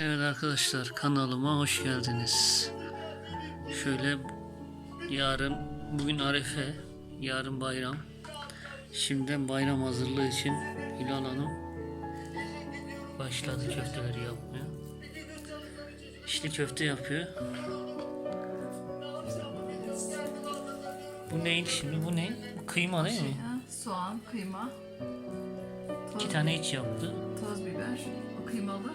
Evet arkadaşlar kanalıma hoş geldiniz. Şöyle yarın bugün Arefe, yarın bayram. Şimdiden bayram hazırlığı için Hilal Hanım başladı köfteleri yapmaya. İşte köfte yapıyor. Bu neydi şimdi? Bu ne? Bu kıyma değil mi? Soğan, kıyma, İki tane iç yaptı. toz biber, o kıymalı.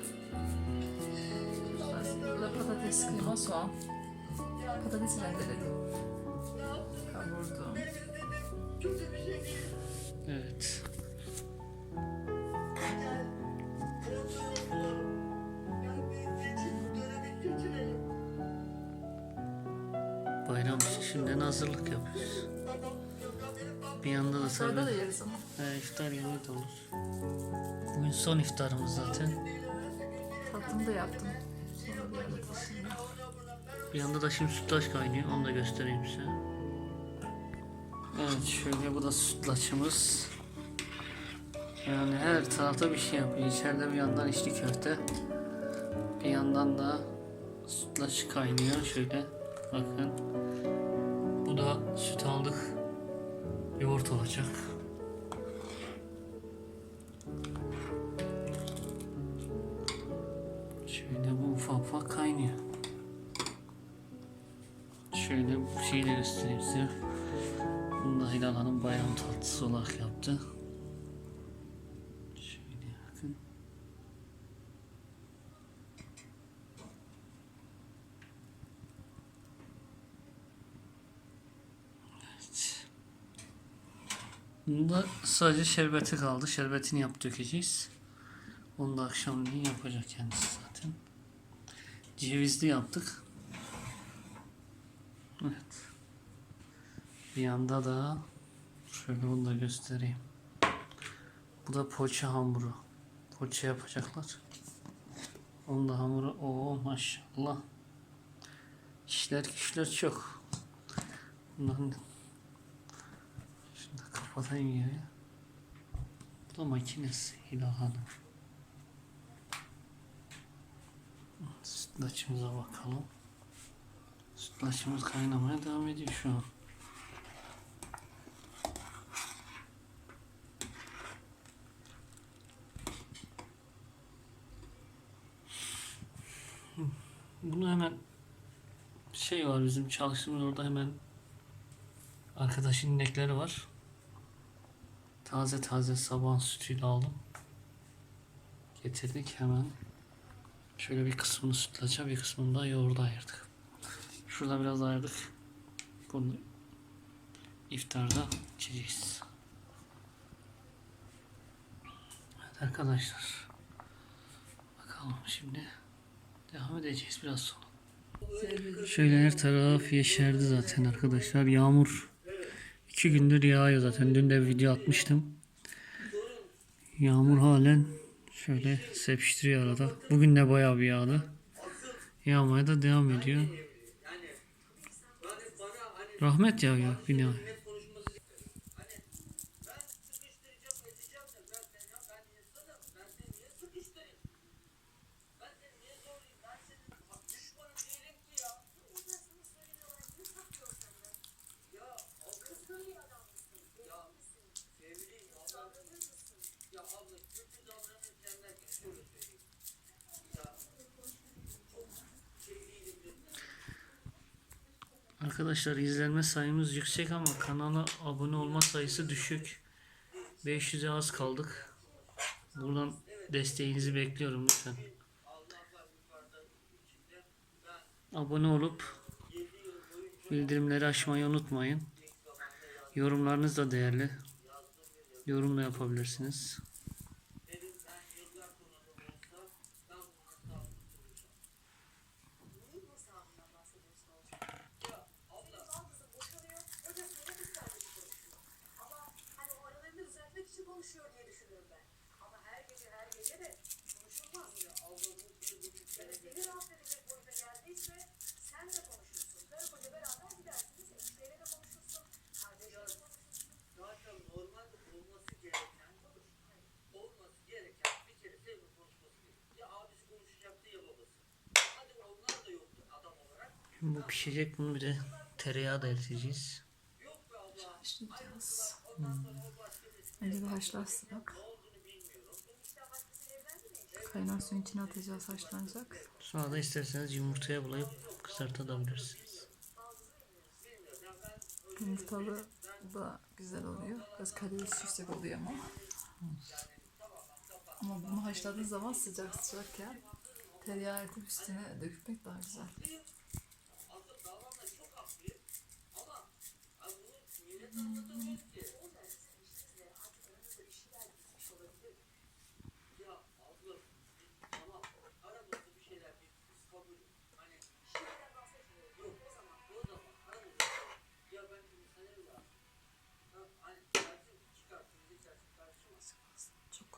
Patates, kıyma, soğan. Patatesi rendeledim. Kavurdum. Evet. Bayram şimdiden hazırlık yapıyoruz. Bir yanda da Sonra da tabii yeriz ama. e, iftar yemeği de olur. Bugün son iftarımız zaten. Tatlımı da yaptım. Bir yanda da şimdi sütlaç kaynıyor. Onu da göstereyim size. Evet şöyle bu da sütlaçımız. Yani her tarafta bir şey yapıyor. İçeride bir yandan içli köfte. Bir yandan da sütlaç kaynıyor. Şöyle bakın. Bu da süt aldık. Yoğurt olacak. Şöyle bu şeyi de göstereyim size. Bunu da Hilal Hanım bayram tatlısı olarak yaptı. Şöyle bakın. Evet. Bunda sadece şerbeti kaldı. Şerbetini yap dökeceğiz. Onu da akşamleyin yapacak kendisi zaten. Cevizli yaptık. Evet. Bir yanda da şöyle onu da göstereyim. Bu da poğaça hamuru. Poğaça yapacaklar. Onun da hamuru o maşallah. İşler güçler çok. Bunların da kapatayım yeri. Bu da makinesi Hilal Hanım. Sütlaçımıza bakalım. Sütlaçımız kaynamaya devam ediyor şu an. Bunu hemen şey var bizim çalıştığımız orada hemen arkadaşın inekleri var. Taze taze sabah sütüyle aldım. Getirdik hemen. Şöyle bir kısmını sütlaça bir kısmını da yoğurda ayırdık. Şurada biraz ayırdık. Bunu iftarda içeceğiz. Evet arkadaşlar. Bakalım şimdi devam edeceğiz biraz sonra. Şöyle her taraf yeşerdi zaten arkadaşlar. Yağmur iki gündür yağıyor zaten. Dün de video atmıştım. Yağmur halen şöyle sepiştiriyor arada. Bugün de bayağı bir yağdı. Yağmaya da devam ediyor. Rahmet yağıyor bina. Arkadaşlar izlenme sayımız yüksek ama kanala abone olma sayısı düşük. 500'e az kaldık. Buradan desteğinizi bekliyorum lütfen. Abone olup bildirimleri açmayı unutmayın. Yorumlarınız da değerli. Yorum da yapabilirsiniz. Şimdi bu pişecek. Bunu bir de tereyağı da eriteceğiz. Haşlayacağız. Önce bir haşlarsın. Kaynar suyun içine atacağız haşlanacak. Sonra da isterseniz yumurtaya bulayıp kızartabilirsiniz. Yumurtalı da güzel oluyor. Biraz kalorisi yüksek oluyor ama. Ama bunu haşladığın zaman sıcak sıcakken tereyağı ekip üstüne dökmek daha güzel.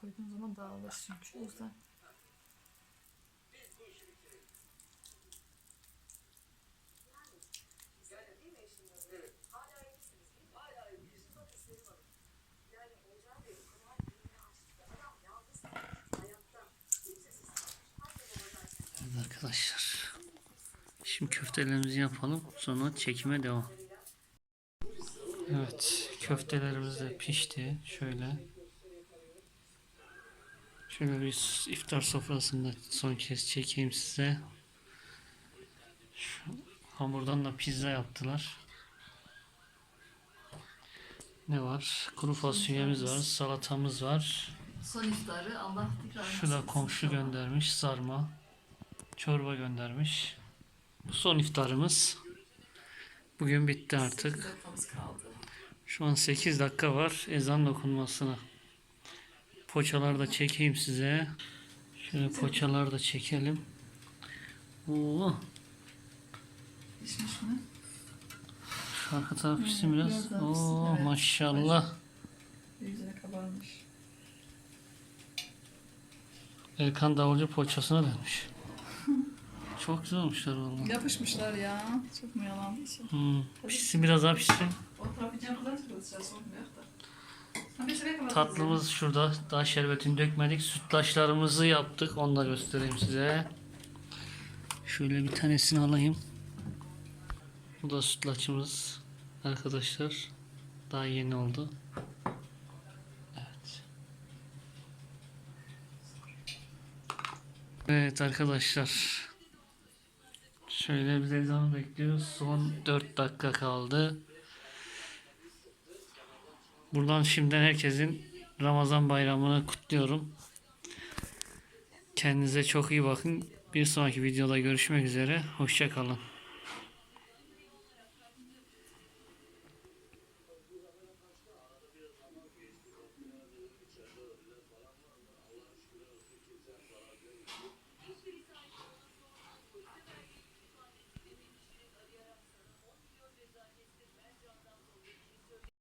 Koyduğun zaman dağılır çünkü. O yüzden arkadaşlar. Şimdi köftelerimizi yapalım. Sonra çekime devam. Evet. Köftelerimiz de pişti. Şöyle. Şöyle bir iftar sofrasında son kez çekeyim size. Şu hamurdan da pizza yaptılar. Ne var? Kuru fasulyemiz var, salatamız var. son iftarı Allah tekrar Şu da komşu göndermiş sarma. Çorba göndermiş. Bu son iftarımız. Bugün bitti artık. Şu an 8 dakika var ezan dokunmasına. Poçalar da çekeyim size. Şöyle poçalar da çekelim. Oo, şu arka taraf pişsin Evet, biraz. Oo, maşallah. Yüzüne kabarmış. Erkan davulcu poğaçasına dönmüş. Çok güzel olmuşlar vallahi. Yapışmışlar ya. Çok mu yalan için. Hmm, pişsin biraz daha pişsin. O tarafı can kadar çalışacağız. Olmuyor da. Bir. Tatlımız şurada. Daha şerbetini dökmedik. Sütlaçlarımızı yaptık. Onu da göstereyim size. Şöyle bir tanesini alayım. Bu da sütlaçımız. Arkadaşlar. Daha yeni oldu. Evet. Evet arkadaşlar. Şöyle biz ezanı bekliyoruz. Son 4 dakika kaldı. Buradan şimdiden herkesin Ramazan bayramını kutluyorum. Kendinize çok iyi bakın. Bir sonraki videoda görüşmek üzere. Hoşça kalın.